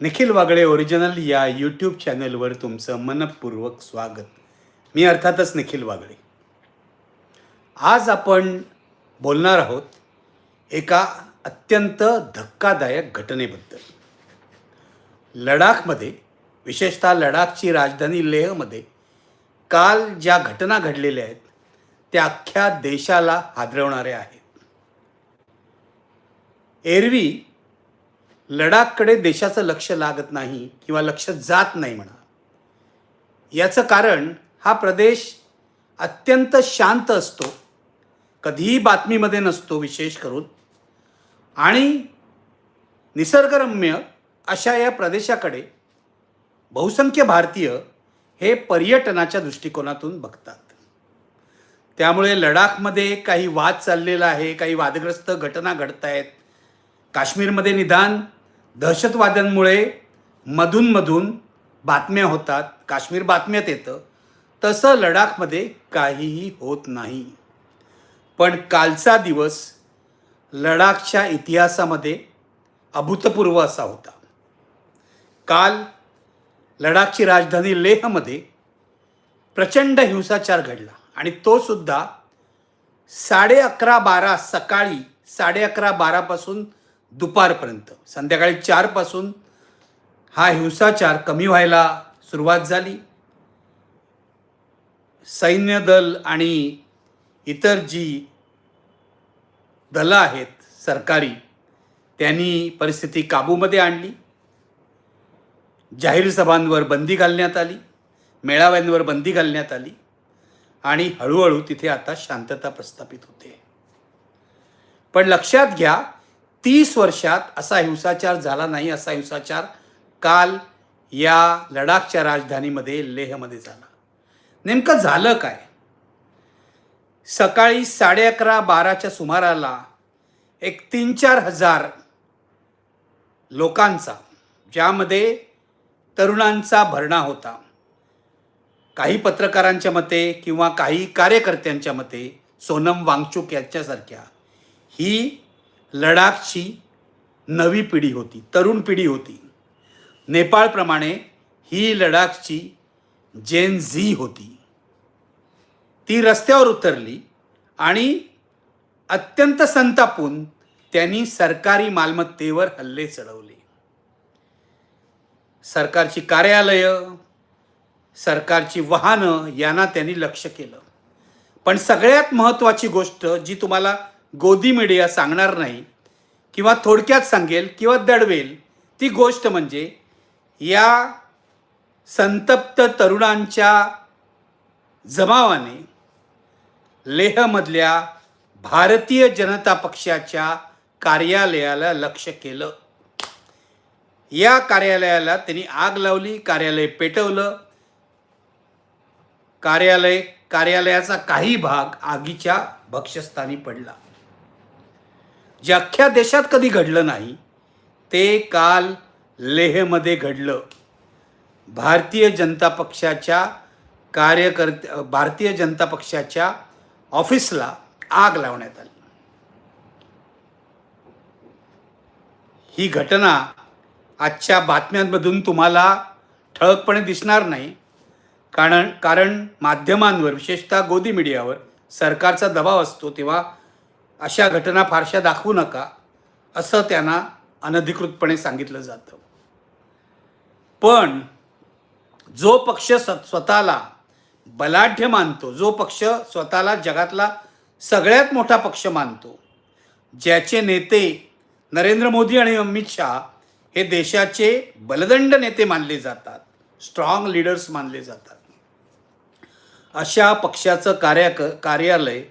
Nikhil Wagle original या YouTube चॅनलवर तुमचं मनपूर्वक स्वागत. मी अर्थातच निखिल वागळे. आज आपण बोलणार आहोत एका अत्यंत धक्कादायक घटनेबद्दल. लडाखमध्ये विशेषतः लडाखची राजधानी लेहमध्ये काल ज्या घटना घडलेल्या आहेत त्या अख्ख्या देशाला हादरवणाऱ्या आहेत. एरवी लडाखकडे देशाचं लक्ष लागत नाही किंवा लक्ष जात नाही म्हणा. याचं कारण हा प्रदेश अत्यंत शांत असतो. कधीही बातमीमध्ये नसतो विशेष करून. आणि निसर्गरम्य अशा या प्रदेशाकडे बहुसंख्य भारतीय हे पर्यटनाच्या दृष्टिकोनातून बघतात. त्यामुळे लडाखमध्ये काही वाद चाललेला आहे काही वादग्रस्त घटना घडत आहेत काश्मीरमध्ये निदान दहशतवाद्यांमुळे मधूनमधून बातम्या होतात काश्मीर बातम्यात येतं. तसं लडाखमध्ये काहीही होत नाही. पण कालचा दिवस लडाखच्या इतिहासामध्ये अभूतपूर्व असा होता. काल लडाखची राजधानी लेहमध्ये प्रचंड हिंसाचार घडला आणि तो सुद्धा साडे अकरा बारा सकाळी साडे अकरा बारापासून दुपारपर्यंत. संध्याकाळी चारपासून हा हिंसाचार कमी व्हायला सुरुवात झाली. सैन्य दल आणि इतर जी दलं आहेत सरकारी त्यांनी परिस्थिती काबूमध्ये आणली. जाहीर सभांवर बंदी घालण्यात आली मेळाव्यांवर बंदी घालण्यात आली आणि हळूहळू तिथे आता शांतता प्रस्थापित होते. पण लक्षात घ्या तीस वर्षात असा हिंसाचार झाला नाही असा हिंसाचार काल या लडाखच्या राजधानीमध्ये लेहमध्ये झाला. नेमकं झालं काय? सकाळी साडे अकरा बाराच्या सुमाराला एक तीन चार हजार लोकांचा ज्यामध्ये तरुणांचा भरणा होता. काही पत्रकारांच्या मते किंवा काही कार्यकर्त्यांच्या मते सोनम वांगचूक यांच्यासारख्या ही लडाखची नवी पिढी होती तरुण पिढी होती. नेपाळप्रमाणे ही लडाखची जेन झी होती. ती रस्त्यावर उतरली आणि अत्यंत संतापून त्यांनी सरकारी मालमत्तेवर हल्ले चढवले. सरकारची कार्यालयं सरकारची वाहनं यांना त्यांनी लक्ष केलं. पण सगळ्यात महत्त्वाची गोष्ट जी तुम्हाला गोदी मीडिया सांगणार नाही किंवा थोडक्यात सांगेल किंवा दडवेल ती गोष्ट म्हणजे या संतप्त तरुणांच्या जमावाने लेहमधल्या भारतीय जनता पक्षाच्या कार्यालयाला लक्ष केलं. या कार्यालयाला त्यांनी आग लावली कार्यालय पेटवलं. कार्यालय कार्यालयाचा काही भाग आगीच्या भक्ष्यस्थानी पडला. जे अख्ख्या देशात कधी घडलं नाही ते काल लेहमध्ये घडलं. भारतीय जनता पक्षाच्या कार्यकर्ते भारतीय जनता पक्षाच्या ऑफिसला आग लावण्यात आली. ही घटना आजच्या बातम्यांमधून तुम्हाला ठळकपणे दिसणार नाही. कारण कारण माध्यमांवर विशेषतः गोदी मीडियावर सरकारचा दबाव असतो तेव्हा अशा घटना फारशा दाखवू नका असं त्यांना अनधिकृतपणे सांगितलं जातं. पण जो पक्ष स स्वतःला बलाढ्य मानतो जो पक्ष स्वतःला जगातला सगळ्यात मोठा पक्ष मानतो ज्याचे नेते नरेंद्र मोदी आणि अमित शहा हे देशाचे बलदंड नेते मानले जातात स्ट्रॉंग लीडर्स मानले जातात. अशा पक्षाचं कार्या कार्यालय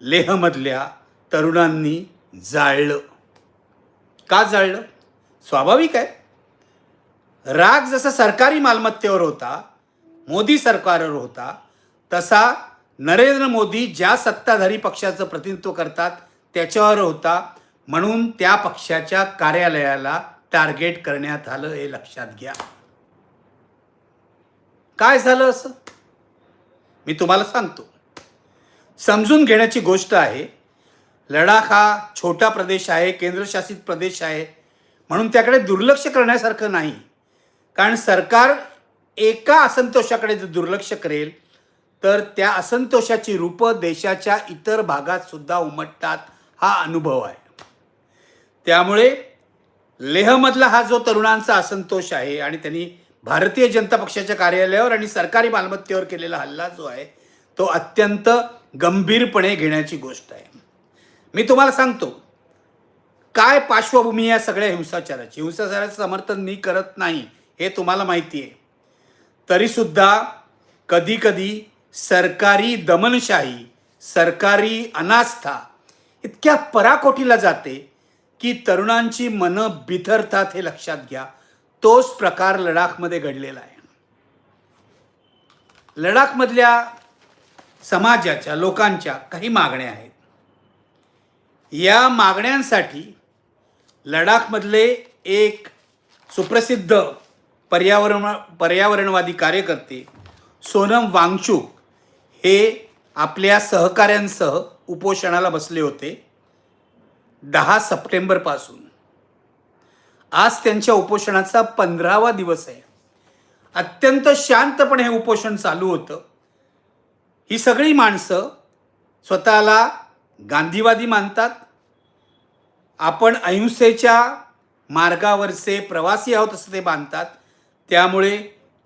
लेहमधल्या तरुणांनी जाळलं. का जाळलं? स्वाभाविक आहे. राग जसा सरकारी मालमत्तेवर होता मोदी सरकारवर होता तसा नरेंद्र मोदी ज्या सत्ताधारी पक्षाचं प्रतिनिधित्व करतात त्याच्यावर होता. म्हणून त्या पक्षाच्या कार्यालयाला टार्गेट करण्यात आलं हे लक्षात घ्या. काय झालं असं? मी तुम्हाला सांगतो. समजून घेण्याची गोष्ट आहे. लडाख हा छोटा प्रदेश आहे केंद्रशासित प्रदेश आहे. म्हणून त्याकडे दुर्लक्ष करण्यासारखं नाही. कारण सरकार एका असंतोषाकडे जर दुर्लक्ष करेल तर त्या असंतोषाची रूपं देशाच्या इतर भागात सुद्धा उमटतात हा अनुभव आहे. त्यामुळे लेहमधला हा जो तरुणांचा असंतोष आहे आणि त्यांनी भारतीय जनता पक्षाच्या कार्यालयावर आणि सरकारी मालमत्तेवर केलेला हल्ला जो आहे तो अत्यंत गंभीरपणे घेण्याची गोष्ट आहे. मी तुम्हाला सांगतो काय पार्श्वभूमी या सगळ्या हिंसाचाराची? हिंसाचाराचं समर्थन मी करत नाही हे तुम्हाला माहिती आहे. तरीसुद्धा कधीकधी सरकारी दमनशाही सरकारी अनास्था इतक्या पराकोटीला जाते की तरुणांची मनं बिथरतात हे लक्षात घ्या. तोच प्रकार लडाखमध्ये घडलेला आहे. लडाखमधल्या समाजाच्या लोकांच्या काही मागण्या आहेत. या मागण्यांसाठी लडाखमधले एक सुप्रसिद्ध पर्यावरण पर्यावरणवादी कार्यकर्ते सोनम वांगचूक हे आपल्या सहकाऱ्यांसह उपोषणाला बसले होते दहा सप्टेंबरपासून आज त्यांच्या उपोषणाचा पंधरावा दिवस आहे. अत्यंत शांतपणे हे उपोषण चालू होतं. ही सगळी माणसं स्वतःला गांधीवादी मानतात. आपण अहिंसेच्या मार्गावरचे प्रवासी आहोत असं ते मानतात. त्यामुळे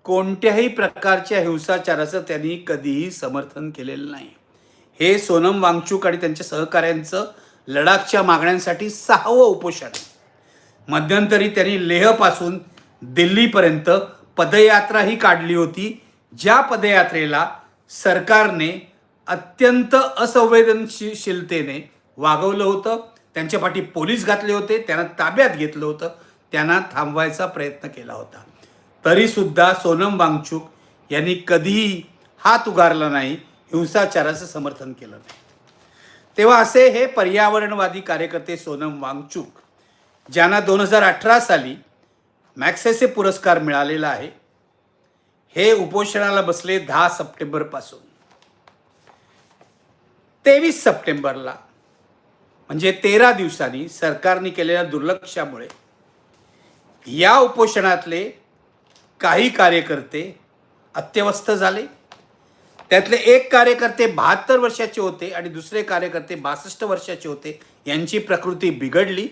कोणत्याही प्रकारच्या हिंसाचाराचं त्यांनी कधीही समर्थन केलेलं नाही. हे सोनम वांगचूक आणि त्यांच्या सहकाऱ्यांचं लडाखच्या मागण्यांसाठी सहावं उपोषण. मध्यंतरी त्यांनी लेहपासून दिल्लीपर्यंत पदयात्राही काढली होती. ज्या पदयात्रेला सरकारने अत्यंत असंवेदनशीलतेने वागवलं होतं. त्यांच्या पाठी पोलीस घातले होते. त्यांना ताब्यात घेतलं होतं. त्यांना थांबवायचा प्रयत्न केला होता. तरीसुद्धा सोनम वांगचूक यांनी कधीही हात उगारला नाही. हिंसाचाराचं समर्थन केलं नाही. तेव्हा असे हे पर्यावरणवादी कार्यकर्ते सोनम वांगचूक ज्यांना दोन हजार अठरा साली मॅक्सेसे पुरस्कार मिळालेला आहे हे उपोषणाला बसले दहा सप्टेंबरपासून तेवीस सप्टेंबरला म्हणजे तेरा दिवसांनी सरकारने केलेल्या दुर्लक्षामुळे या उपोषणातले काही कार्यकर्ते अत्यवस्थ झाले. त्यातले एक कार्यकर्ते बहात्तर वर्षाचे होते आणि दुसरे कार्यकर्ते बासष्ट वर्षाचे होते. यांची प्रकृती बिघडली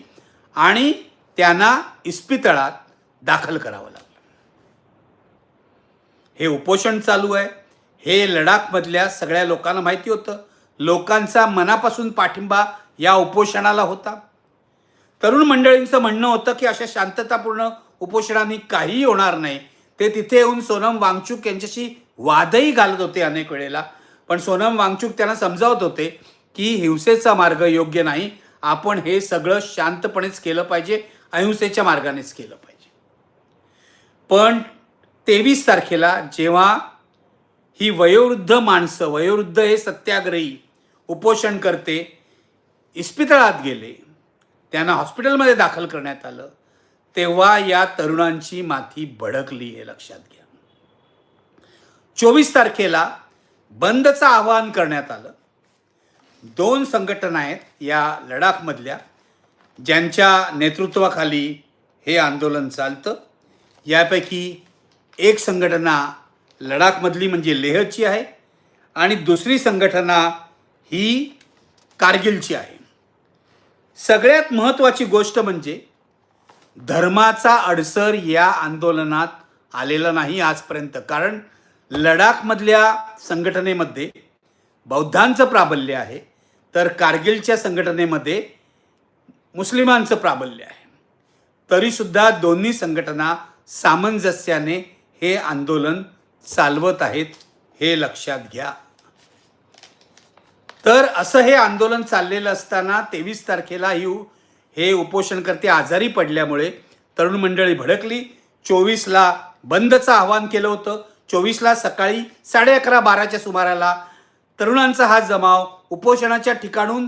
आणि त्यांना इस्पितळात दाखल करावं लागलं. हे उपोषण चालू आहे. हे लडाखमधल्या सगळ्या लोकांना माहिती होतं. लोकांचा मनापासून पाठिंबा या उपोषणाला होता. तरुण मंडळींचं म्हणणं होतं की अशा शांततापूर्ण उपोषणाने काहीही होणार नाही. ते तिथे येऊन सोनम वांगचूक यांच्याशी वादही घालत होते अनेक वेळेला. पण सोनम वांगचूक त्यांना समजावत होते की हिंसेचा मार्ग योग्य नाही. आपण हे सगळं शांतपणेच केलं पाहिजे. अहिंसेच्या मार्गानेच केलं पाहिजे. पण तेवीस तारखेला जेव्हा ही वयोवृद्ध माणसं वयोवृद्ध हे सत्याग्रही उपोषण करते इस्पितळात गेले त्यांना हॉस्पिटलमध्ये दाखल करण्यात आलं तेव्हा या तरुणांची माथी भडकली हे लक्षात घ्या. चोवीस तारखेला बंदचं आवाहन करण्यात आलं. दोन संघटना आहेत या लडाखमधल्या ज्यांच्या नेतृत्वाखाली हे आंदोलन चालतं. यापैकी एक संघटना लडाखमधली म्हणजे लेहची आहे आणि दुसरी संघटना ही कारगिलची आहे. सगळ्यात महत्त्वाची गोष्ट म्हणजे धर्माचा अडसर या आंदोलनात आलेला नाही आजपर्यंत. कारण लडाखमधल्या संघटनेमध्ये बौद्धांचं प्राबल्य आहे तर कारगिलच्या संघटनेमध्ये मुस्लिमांचं प्राबल्य आहे. तरीसुद्धा दोन्ही संघटना सामंजस्याने हे आंदोलन चालवत आहेत हे लक्षात घ्या. तर असं हे आंदोलन चाललेलं असताना तेवीस तारखेला ही हे उपोषणकर्ते आजारी पडल्यामुळे तरुण मंडळी भडकली. चोवीसला बंदचं आवाहन केलं होतं. चोवीसला सकाळी साडे अकरा बाराच्या सुमाराला तरुणांचा हा जमाव उपोषणाच्या ठिकाणून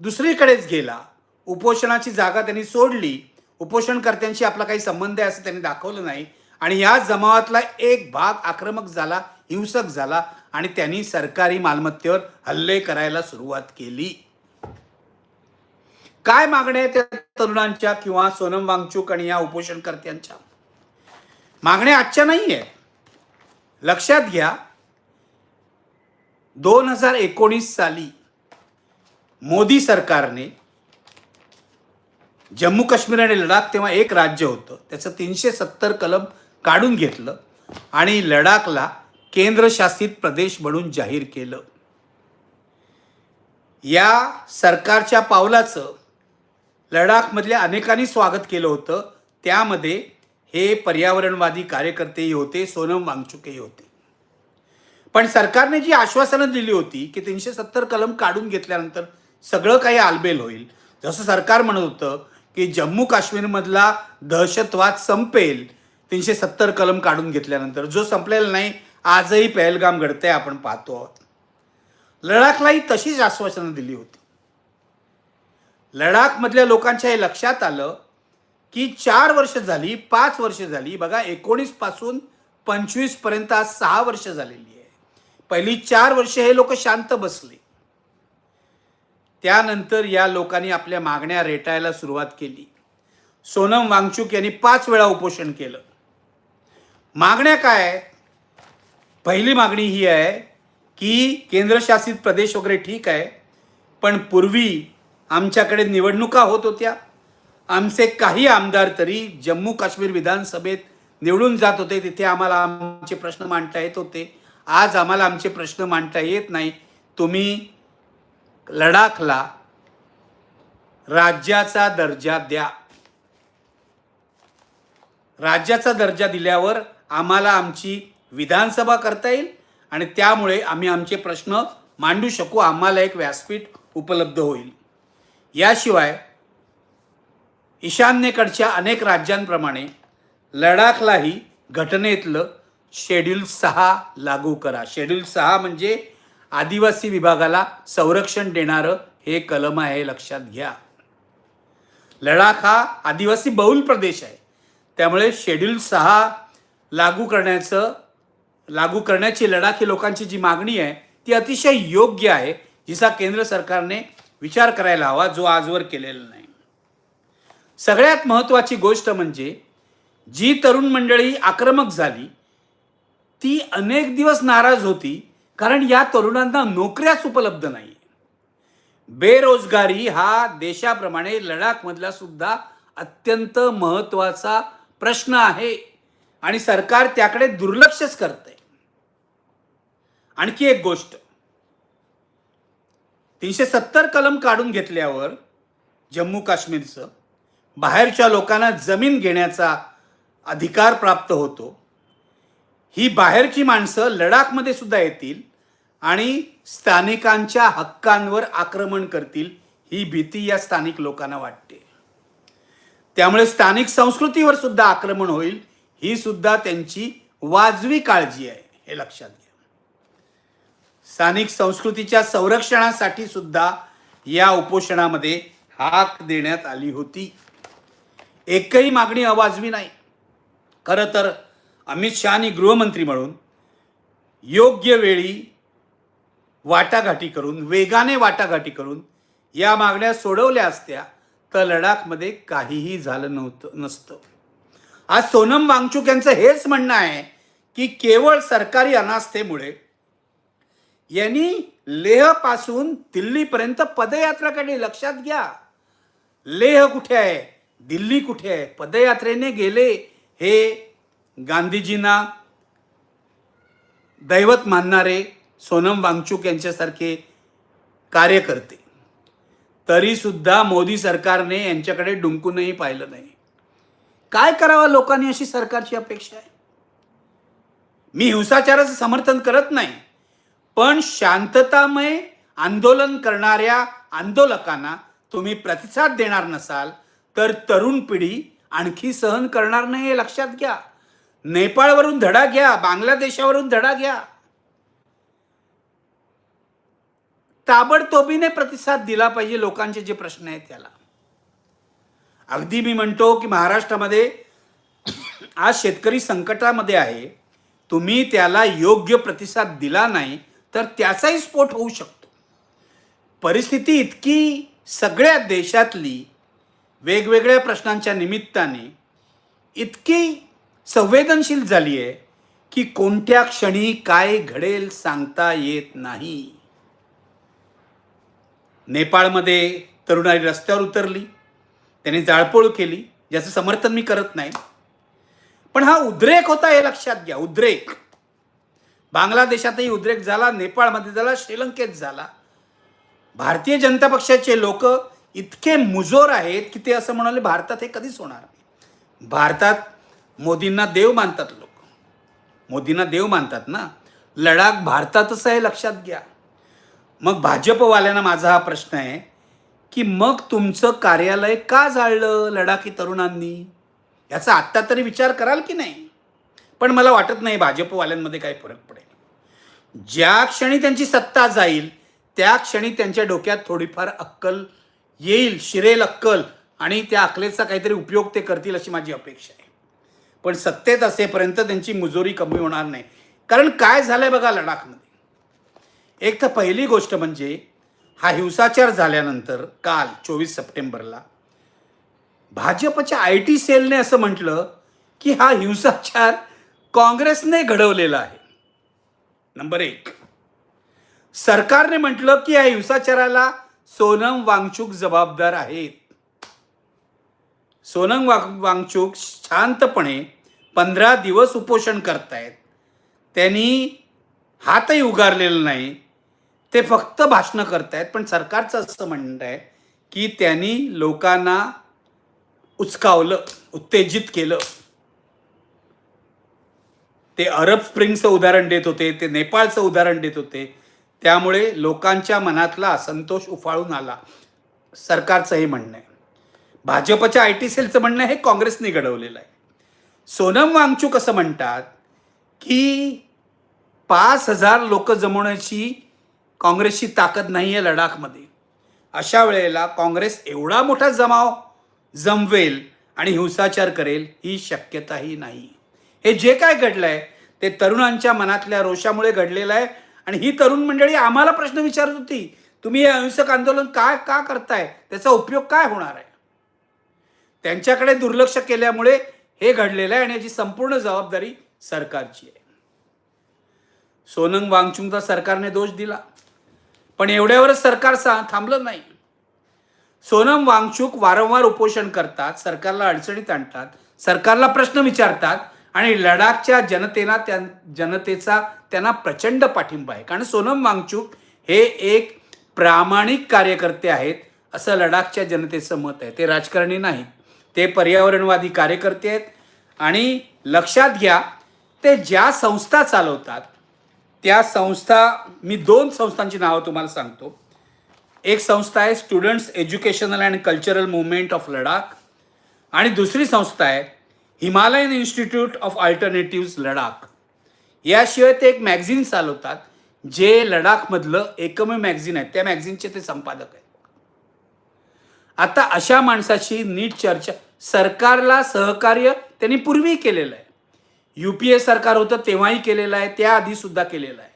दुसरीकडेच गेला. उपोषणाची जागा त्यांनी सोडली. उपोषणकर्त्यांशी आपला काही संबंध आहे असं त्यांनी दाखवलं नाही. आणि या जमावातला एक भाग आक्रमक झाला हिंसक झाला आणि त्यांनी सरकारी मालमत्तेवर हल्ले करायला सुरुवात केली. काय मागण्या त्या तरुणांच्या किंवा सोनम वांगचूक आणि या उपोषणकर्त्यांच्या? मागण्या आजच्या नाही आहे लक्षात घ्या दोन हजार एकोणीस साली मोदी सरकारने जम्मू काश्मीर आणि लडाख तेव्हा एक राज्य होतं त्याचं तीनशे सत्तर कलम काढून घेतलं आणि लडाखला केंद्रशासित प्रदेश म्हणून जाहीर केलं. या सरकारच्या पावलाचं लडाखमधल्या अनेकांनी स्वागत केलं होतं. त्यामध्ये हे पर्यावरणवादी कार्यकर्तेही होते सोनम वांगचुकेही होते. पण सरकारने जी आश्वासनं दिली होती की तीनशे सत्तर कलम काढून घेतल्यानंतर सगळं काही आलबेल होईल जसं सरकार म्हणत होतं की जम्मू काश्मीरमधला दहशतवाद संपेल तीनशे सत्तर कलम काढून घेतल्यानंतर जो संपलेला नाही आजही पहलगाम घडते आपण पाहतो आहोत. लडाखलाही तशीच आश्वासनं दिली होती. लडाखमधल्या लोकांच्या हे लक्षात आलं की चार वर्ष झाली पाच वर्ष झाली बघा एकोणीसपासून पंचवीसपर्यंत आज सहा वर्ष झालेली आहे. पहिली चार वर्ष हे लोक शांत बसले. त्यानंतर या लोकांनी आपल्या मागण्या रेटायला सुरुवात केली. सोनम वांगचूक यांनी पाच वेळा उपोषण केलं. मागण्या काय पहिली मागणी ही आहे की केंद्रशासित प्रदेश वगैरे ठीक आहे पण पूर्वी आमच्याकडे निवडणुका होत होत्या. आमचे काही आमदार तरी जम्मू काश्मीर विधानसभेत निवडून जात होते. तिथे आम्हाला आमचे प्रश्न मांडता येत होते. आज आम्हाला आमचे प्रश्न मांडता येत नाही. तुम्ही लडाखला राज्याचा दर्जा द्या. राज्याचा दर्जा दिल्यावर आम्हाला आमची विधानसभा करता येईल आणि त्यामुळे आम्ही आमचे प्रश्न मांडू शकू. आम्हाला एक व्यासपीठ उपलब्ध होईल. याशिवाय ईशान्येकडच्या अनेक राज्यांप्रमाणे लडाखलाही घटनेतलं शेड्यूल सहा लागू करा. शेड्यूल सहा म्हणजे आदिवासी विभागाला संरक्षण देणारं हे कलम आहे लक्षात घ्या. लडाख हा आदिवासी बहुल प्रदेश आहे. त्यामुळे शेड्यूल सहा लागू करण्याचं लागू करण्याची लडाखी लोकांची जी मागणी आहे ती अतिशय योग्य आहे जिचा केंद्र सरकारने विचार करायला हवा जो आजवर केलेला नाही. सगळ्यात महत्त्वाची गोष्ट म्हणजे जी तरुण मंडळी आक्रमक झाली ती अनेक दिवस नाराज होती कारण या तरुणांना नोकऱ्याच उपलब्ध नाही बेरोजगारी हा देशाप्रमाणे लडाखमधला सुद्धा अत्यंत महत्त्वाचा प्रश्न आहे. आणि सरकार त्याकडे दुर्लक्षच करते आणखी एक गोष्ट. तीनशे सत्तर कलम काढून घेतल्यावर जम्मू काश्मीरचं बाहेरच्या लोकांना जमीन घेण्याचा अधिकार प्राप्त होतो. ही बाहेरची माणसं लडाखमध्ये सुद्धा येतील आणि स्थानिकांच्या हक्कांवर आक्रमण करतील ही भीती या स्थानिक लोकांना वाटते. त्यामुळे स्थानिक संस्कृतीवर सुद्धा आक्रमण होईल ही सुद्धा त्यांची वाजवी काळजी आहे हे लक्षात घ्या. स्थानिक संस्कृतीच्या संरक्षणासाठी सुद्धा या उपोषणामध्ये हाक देण्यात आली होती. एकही मागणी अवाजवी नाही. खरं तर अमित शहानी गृहमंत्री म्हणून योग्य वेळी वाटाघाटी करून वेगाने वाटाघाटी करून या मागण्या सोडवल्या असत्या तर लडाखमध्ये काहीही झालं नव्हतं नसतं. आज सोनम वांगचूक यांचं हेच म्हणणं आहे की केवळ सरकारी अनास्थेमुळे यांनी लेहपासून दिल्लीपर्यंत पदयात्रा काढली लक्षात घ्या. लेह कुठे आहे? दिल्ली कुठे आहे? पदयात्रेने गेले हे गांधीजींना दैवत मानणारे सोनम वांगचूक यांच्यासारखे कार्यकर्ते. तरी सुद्धा मोदी सरकारने यांच्याकडे डुंकूनही पाहिलं नाही. काय करावं लोकांनी अशी सरकारची अपेक्षा आहे? मी हिंसाचाराचं समर्थन करत नाही पण शांततामय आंदोलन करणाऱ्या आंदोलकांना तुम्ही प्रतिसाद देणार नसाल तर तरुण पिढी आणखी सहन करणार नाही हे लक्षात घ्या. नेपाळवरून धडा घ्या बांगलादेशावरून धडा घ्या. ताबडतोबीने प्रतिसाद दिला पाहिजे लोकांचे जे प्रश्न आहेत त्याला. अगदी मी म्हणतो की महाराष्ट्रामध्ये आज शेतकरी संकटामध्ये आहे. तुम्ही त्याला योग्य प्रतिसाद दिला नाही तर त्याचाही स्फोट होऊ शकतो. परिस्थिती इतकी सगळ्या देशातली वेगवेगळ्या प्रश्नांच्या निमित्ताने इतकी संवेदनशील झाली आहे की कोणत्या क्षणी काय घडेल सांगता येत नाही. नेपाळमध्ये तरुणाई रस्त्यावर उतरली. त्याने जाळपोळ केली ज्याचं समर्थन मी करत नाही. पण हा उद्रेक होता हे लक्षात घ्या उद्रेक. बांगलादेशातही उद्रेक झाला नेपाळमध्ये झाला श्रीलंकेत झाला. भारतीय जनता पक्षाचे लोक इतके मुजोर आहेत की ते असं म्हणाले भारतात हे कधीच होणार नाही. भारतात मोदींना देव मानतात लोक. मोदींना देव मानतात ना? लडाख भारतातच आहे लक्षात घ्या. मग भाजपवाल्यांना माझा हा प्रश्न आहे की मग तुमचं कार्यालय का जाळलं लडाखी तरुणांनी? याचा आत्ता तरी विचार कराल की नाही? पण मला वाटत नाही भाजपवाल्यांमध्ये काही फरक पडेल. ज्या क्षणी त्यांची सत्ता जाईल त्या क्षणी त्यांच्या डोक्यात थोडीफार अक्कल येईल शिरेल अक्कल आणि त्या अकलेचा काहीतरी उपयोग ते करतील अशी माझी अपेक्षा आहे. पण सत्तेत असेपर्यंत त्यांची मुजोरी कमी होणार नाही. कारण काय झालंय बघा लडाखमध्ये? एक तर पहिली गोष्ट म्हणजे हा हिंसाचार झाल्यानंतर काल चोवीस सप्टेंबरला भाजपच्या आय टी सेलने असं म्हटलं की हा हिंसाचार काँग्रेसने घडवलेला आहे. नंबर एक. सरकारने म्हटलं की या हिंसाचाराला सोनम वांगचूक जबाबदार आहेत. सोनम वांगचूक शांतपणे पंधरा दिवस उपोषण करतायत. त्यांनी हातही उगारलेला नाही. ते फक्त भाषणं करतायत पण सरकारचं असं म्हणणं आहे की त्यांनी लोकांना उचकावलं उत्तेजित केलं. ते अरब स्प्रिंगचं उदाहरण देत होते ते नेपाळचं उदाहरण देत होते. त्यामुळे लोकांच्या मनातला असंतोष उफाळून आला. सरकारचं हे म्हणणं आहे. भाजपच्या आय टी सेलचं म्हणणं हे काँग्रेसने घडवलेलं आहे. सोनम वांगचूक असं म्हणतात की पाच हजार लोक जमवण्याची काँग्रेसची ताकद नाही आहे लडाखमध्ये. अशा वेळेला काँग्रेस एवढा मोठा जमाव जमवेल आणि हिंसाचार करेल ही शक्यताही नाही. हे जे काय घडलं आहे ते तरुणांच्या मनातल्या रोषामुळे घडलेलं आहे आणि ही तरुण मंडळी आम्हाला प्रश्न विचारत होती तुम्ही हे अहिंसक आंदोलन काय का करताय? त्याचा उपयोग काय होणार आहे? त्यांच्याकडे दुर्लक्ष केल्यामुळे हे घडलेलं आहे आणि याची संपूर्ण जबाबदारी सरकारची आहे. सोनंग वांगचुंगचा सरकारने दोष दिला. पण एवढ्यावरच सरकार सा थांबलं नाही. सोनम वांगचूक वारंवार उपोषण करतात सरकारला अडचणीत आणतात सरकारला प्रश्न विचारतात आणि लडाखच्या जनतेला त्या जनतेचा त्यांना प्रचंड पाठिंबा आहे. कारण सोनम वांगचूक हे एक प्रामाणिक कार्यकर्ते आहेत असं लडाखच्या जनतेचं मत आहे. ते राजकारणी नाहीत. ते पर्यावरणवादी कार्यकर्ते आहेत. आणि लक्षात घ्या ते ज्या संस्था चालवतात त्या संस्था मी दोन संस्थांची नावं तुम्हाला सांगतो. एक संस्था आहे students educational and cultural movement of Ladakh आणि दुसरी संस्था आहे Himalayan institute of alternative Ladakh याशिवाय ते एक मॅगझिन चालवतात जे लडाखमधलं एकमेव मॅगझिन आहे. त्या मॅगझिनचे ते संपादक आहेत. आता अशा माणसाची नीट चर्चा सरकारला सहकार्य त्यांनी पूर्वी केलेलं आहे. यू पी ए सरकार होतं तेव्हाही केलेलं आहे त्याआधी सुद्धा केलेलं आहे.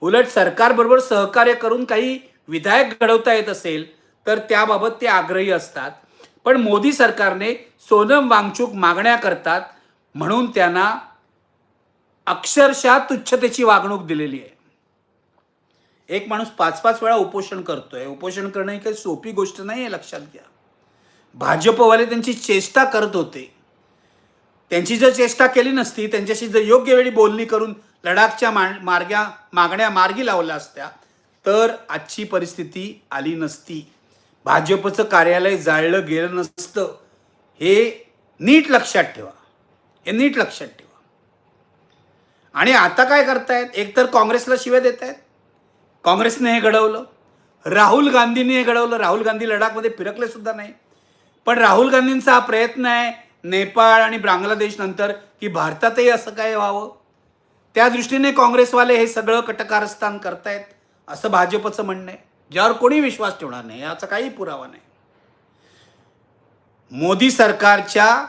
उलट सरकारबरोबर सहकार्य करून काही विधायक घडवता येत असेल तर त्याबाबत ते आग्रही असतात. पण मोदी सरकारने सोनम वांगचूक मागण्या करतात म्हणून त्यांना अक्षरशः तुच्छतेची वागणूक दिलेली आहे. एक माणूस पाच पाच वेळा उपोषण करतोय. उपोषण करणं ही काही सोपी गोष्ट नाही आहे लक्षात घ्या. भाजपवाले त्यांची चेष्टा करत होते. त्यांची जर चेष्टा केली नसती त्यांच्याशी जर योग्य वेळी बोलणी करून लडाखच्या मा मार्ग्या मागण्या मार्गी लावल्या असत्या तर आजची परिस्थिती आली नसती. भाजपचं कार्यालय जाळलं गेलं नसतं. हे नीट लक्षात ठेवा. हे नीट लक्षात ठेवा. आणि आता काय करतायत? एकतर काँग्रेसला शिव्या देत आहेत काँग्रेसने हे घडवलं. राहुल गांधींनी हे घडवलं. राहुल गांधी लडाखमध्ये फिरकले सुद्धा नाही. पण राहुल गांधींचा हा प्रयत्न आहे नेपाळ आणि बांगलादेश नंतर की भारतातही असं काय व्हावं? त्या दृष्टीने काँग्रेसवाले हे सगळं कटकारस्थान करतायत असं भाजपचं म्हणणं आहे. ज्यावर कोणी विश्वास ठेवणार नाही याचा काही पुरावा नाही. मोदी सरकारच्या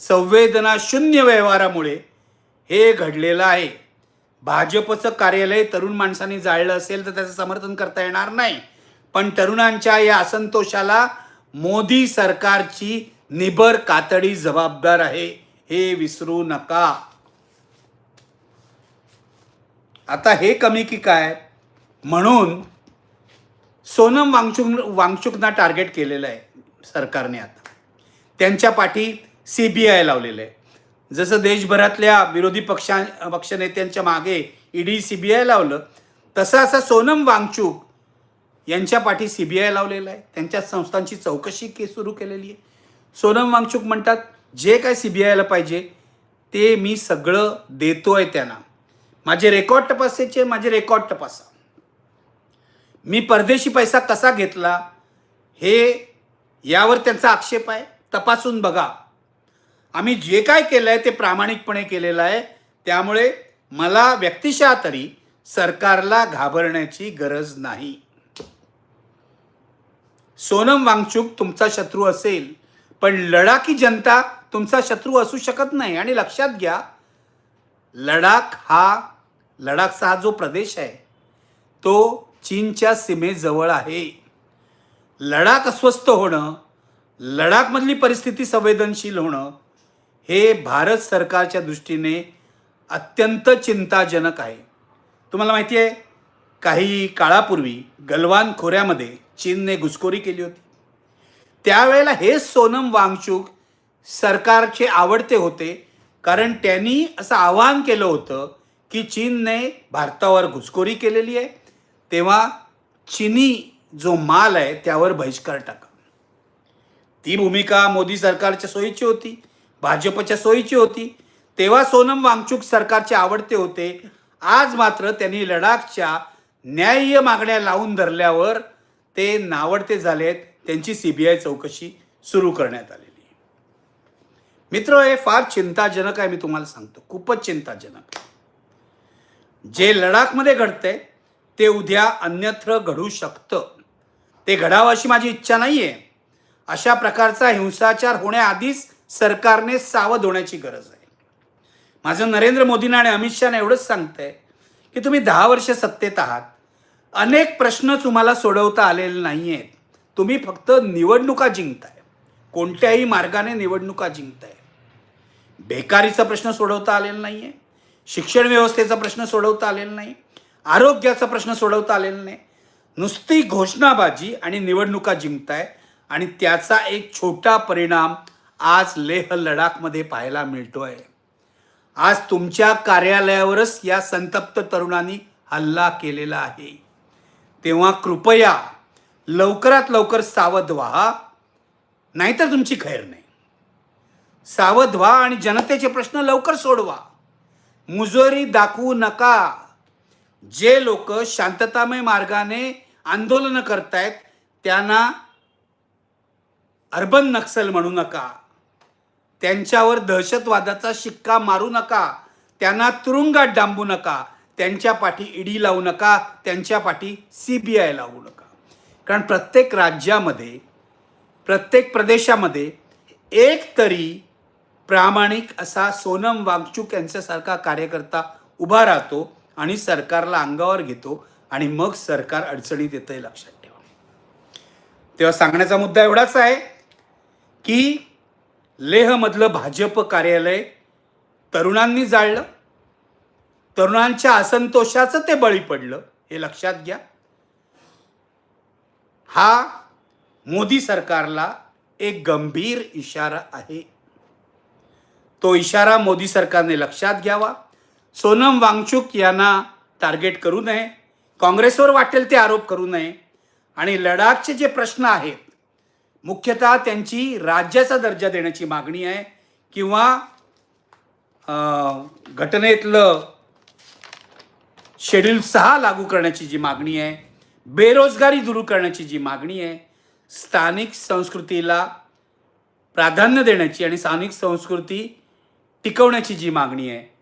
संवेदना शून्य व्यवहारामुळे हे घडलेलं आहे. भाजपचं कार्यालय तरुण माणसांनी जाळलं असेल तर त्याचं समर्थन करता येणार नाही. पण तरुणांच्या या असंतोषाला मोदी सरकारची निबर कातडी जबाबदार आहे. हे विसरू नका. आता हे कमी की काय? म्हणून सोनम वांगचुक वांगचुकना टार्गेट केलेलं आहे सरकारने आता. त्यांच्या पाठी सी बी आय लावलेलं आहे. जसं देशभरातल्या विरोधी पक्षा पक्षनेत्यांच्या मागे ईडी सी बी आय लावलं तसं असं सोनम वांगचूक यांच्या पाठी सी बी आय लावलेलं आहे. त्यांच्या संस्थांची चौकशी के सुरू केलेली आहे. सोनम वांगचूक म्हणतात जे काय सी बी आयला पाहिजे ते मी सगळं देतोय त्यांना. माझे रेकॉर्ड तपासायचे माझे रेकॉर्ड तपासा. मी परदेशी पैसा कसा घेतला हे यावर त्यांचा आक्षेप आहे. तपासून बघा. आम्ही जे काय केलं आहे ते प्रामाणिकपणे केलेलं आहे. त्यामुळे मला व्यक्तिशः तरी सरकारला घाबरण्याची गरज नाही. सोनम वांगचूक तुमचा शत्रू असेल पण लडाखी जनता तुमचा शत्रू असू शकत नाही. आणि लक्षात घ्या लडाख हा लडाखचा हा जो प्रदेश आहे तो चीनच्या सीमेजवळ आहे. लडाख अस्वस्थ होणं लडाखमधली परिस्थिती संवेदनशील होणं हे भारत सरकारच्या दृष्टीने अत्यंत चिंताजनक आहे. तुम्हाला माहिती आहे काही काळापूर्वी गलवान खोऱ्यामध्ये चीनने घुसखोरी केली होती. त्यावेळेला हे सोनम वांगचूक सरकारचे आवडते होते कारण त्यांनी असं आवाहन केलं होतं की चीनने भारतावर घुसखोरी केलेली आहे तेव्हा चीनी जो माल आहे त्यावर बहिष्कार टाका. ती भूमिका मोदी सरकारच्या सोयीची होती भाजपच्या सोयीची होती. तेव्हा सोनम वांगचूक सरकारचे आवडते होते. आज मात्र त्यांनी लडाखच्या न्याय्य मागण्या लावून धरल्यावर ते नावडते झालेत. त्यांची सी बी आय चौकशी सुरू करण्यात आलेली आहे. मित्र हे फार चिंताजनक आहे मी तुम्हाला सांगतो. खूपच चिंताजनक जे लडाखमध्ये घडतंय ते उद्या अन्यत्र घडू शकतं. ते घडावं अशी माझी इच्छा नाही आहे अशा प्रकारचा हिंसाचार होण्याआधीच सरकारने सावध होण्याची गरज आहे. माझं नरेंद्र मोदींना आणि अमित शहाना एवढंच सांगतंय की तुम्ही दहा वर्ष सत्तेत आहात. अनेक प्रश्न तुम्हाला सोडवता आलेले नाही आहेत तुम्ही फक्त निवडणुका जिंकताय. कोणत्याही मार्गाने निवडणुका जिंकताय. बेकारीचा प्रश्न सोडवता आलेला नाही आहे शिक्षण व्यवस्थेचा प्रश्न सोडवता आलेला नाही. आरोग्याचा प्रश्न सोडवता आलेला नाही. नुसती घोषणाबाजी आणि निवडणुका जिंकताय आणि त्याचा एक छोटा परिणाम आज लेह लडाखमध्ये पाहायला मिळतोय. आज तुमच्या कार्यालयावरच या संतप्त तरुणांनी हल्ला केलेला आहे. तेव्हा कृपया लवकरात लवकर सावध व्हा नाहीतर तुमची खैर नाही. सावध व्हा आणि जनतेचे प्रश्न लवकर सोडवा. मुजोरी दाखवू नका. जे लोक शांततामय मार्गाने आंदोलनं करतायत त्यांना अर्बन नक्सल म्हणू नका. त्यांच्यावर दहशतवादाचा शिक्का मारू नका. त्यांना तुरुंगात डांबू नका. त्यांच्या पाठी ईडी लावू नका. त्यांच्या पाठी सी बी आय लावू नका. कारण प्रत्येक राज्यामध्ये प्रत्येक प्रदेशामध्ये एक तरी प्रामाणिक असा सोनम वागचूक यांच्यासारखा कार्यकर्ता उभा राहतो आणि सरकारला अंगावर घेतो आणि मग सरकार अडचणीत येतं हे लक्षात ठेवा. तेव्हा सांगण्याचा मुद्दा एवढाच आहे की लेहमधलं भाजप कार्यालय तरुणांनी जाळलं तरुणांच्या असंतोषाचं ते बळी पडलं हे लक्षात घ्या. हा मोदी सरकारला एक गंभीर इशारा आहे. तो इशारा मोदी सरकारने लक्षात घ्यावा. सोनम वांगचूक यांना टार्गेट करू नये. काँग्रेसवर वाटेल ते आरोप करू नये. आणि लडाखचे जे प्रश्न आहेत मुख्यतः त्यांची राज्याचा दर्जा देण्याची मागणी आहे किंवा घटनेतलं शेड्यूल सहा लागू करण्याची जी मागणी आहे बेरोजगारी दूर करण्याची जी मागणी आहे स्थानिक संस्कृतीला प्राधान्य देण्याची आणि स्थानिक संस्कृती टिकवण्याची जी मागणी आहे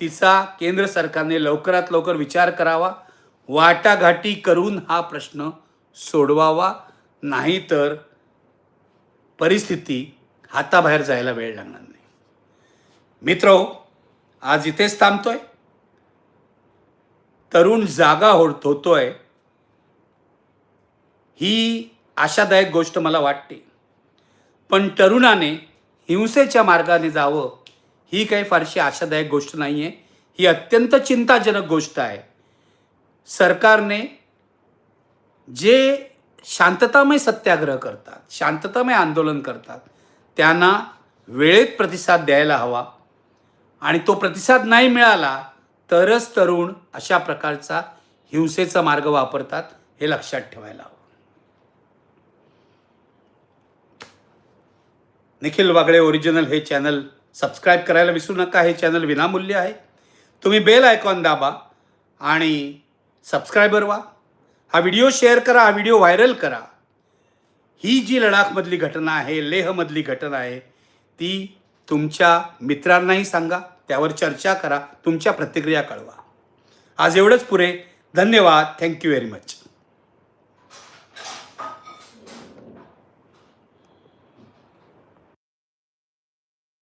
तिचा केंद्र सरकारने लवकरात लवकर विचार करावा वाटाघाटी करून हा प्रश्न सोडवावा नाहीतर परिस्थिती हाताबाहेर जायला वेळ लागणार नाही. मित्र आज इथेच थांबतोय. तरुण जागा होत होतोय. ही आशादायक गोष्ट मला वाटते. पण तरुणाने हिंसेच्या मार्गाने जावं ही काही फारशी आशादायक गोष्ट नाही आहे ही अत्यंत चिंताजनक गोष्ट आहे. सरकारने जे शांततामय सत्याग्रह करतात शांततामय आंदोलन करतात त्यांना वेळेत प्रतिसाद द्यायला हवा. आणि तो प्रतिसाद नाही मिळाला तरच तरुण अशा प्रकारचा हिंसेचा मार्ग वापरतात हे लक्षात ठेवायला हवं. निखिल वागळे ओरिजिनल हे चॅनल सबस्क्राईब करायला विसरू नका. हे चॅनल विनामूल्य आहे. तुम्ही बेल आयकॉन दाबा आणि सबस्क्रायबर व्हा. हा व्हिडिओ शेअर करा हा व्हिडिओ व्हायरल करा. ही जी लडाखमधली घटना आहे लेहमधली घटना आहे ती तुमच्या मित्रांनाही सांगा त्यावर चर्चा करा तुमच्या प्रतिक्रिया कळवा. आज एवढंच पुरे धन्यवाद. Thank you very much